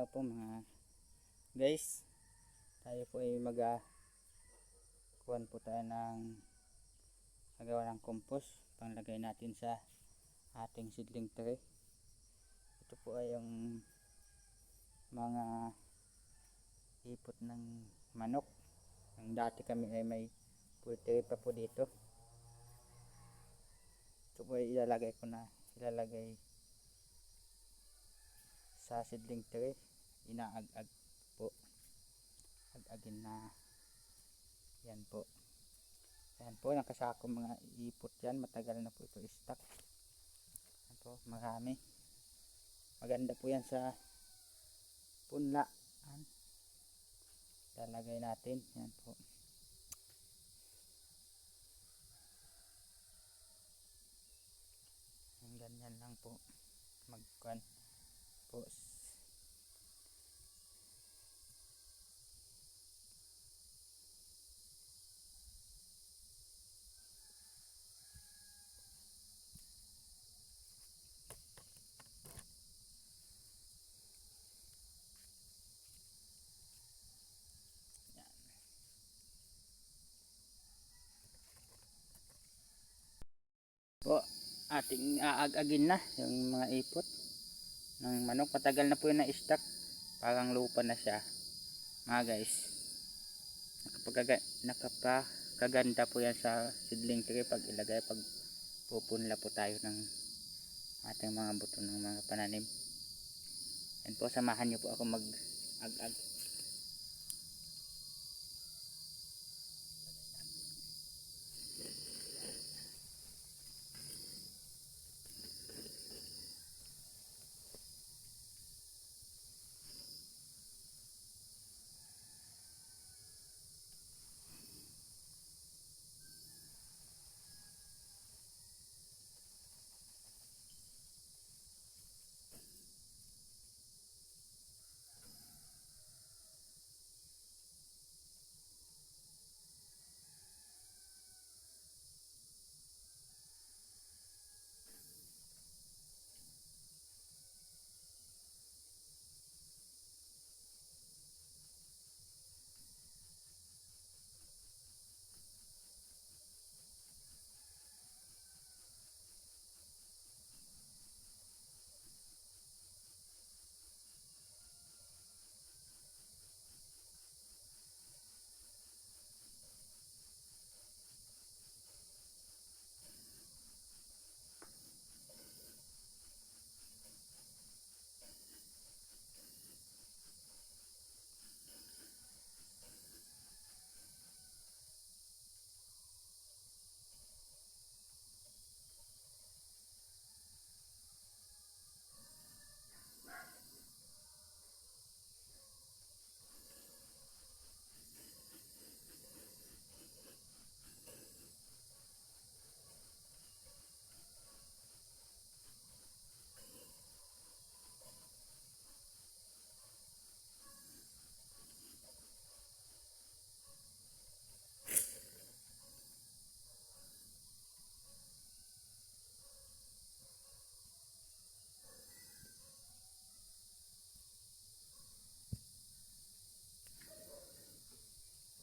araw po mga guys. Tayo po ay mag ah, kuhan po tayo ng magawa ng compost panglagay natin sa ating seedling tray. Ito po ay yung mga ipot ng manok. Ang dati kami ay may poultry pa po dito. Ito po ay ilalagay ko na ilalagay sa seedling tray inaag-ag po. Ag-agin na. Yan po. Yan po nakasako mga ipot yan. Matagal na po ito stock. Yan po marami. Maganda po yan sa punla. Yan. lalagay natin. Yan po Yan, ganyan lang po magkuhan po Yan. Po ating aag-agin na yung mga ipot ng manok. Matagal na po yun na stock. Parang lupa na siya. Mga guys nakapagaga, nakapakaganda po yan sa seedling tree. Pag ilagay pag pupunla po tayo ng ating mga buto ng mga pananim. Yan po samahan nyo po ako mag ag-ag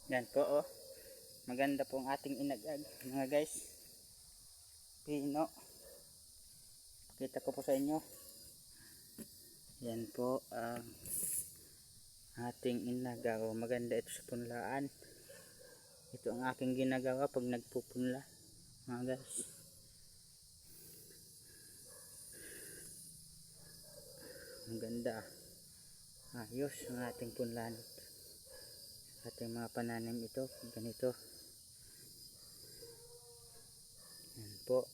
Yan po oh. Maganda po ang ating inagag mga guys. Pino. Kita ko po sa inyo. Yan po ang ating inagaw. Maganda ito sa punlaan. Ito ang aking ginagawa pag nagpupunla. Mga guys. Ang ganda. Ayos ang ating punlaan ating mga pananim ito ganito. Yan po.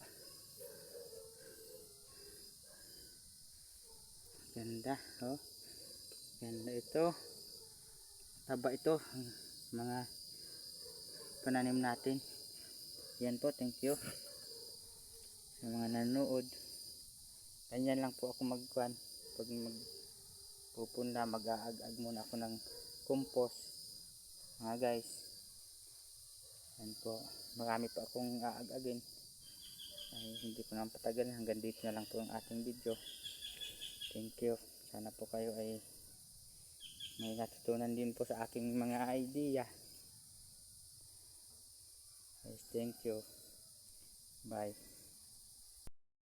Ganda oh. Ganda ito. Taba ito mga pananim natin. Yan po thank you. Sa mga nanood. Ganyan lang po ako magkuhan. Pag mag pupunla mag-aag-ag muna ako ng compost mga guys yan po marami pa akong aag-agin ay hindi ko naman patagal hanggang dito na lang po ang ating video thank you sana po kayo ay may natutunan din po sa aking mga idea. Guys, thank you. Bye.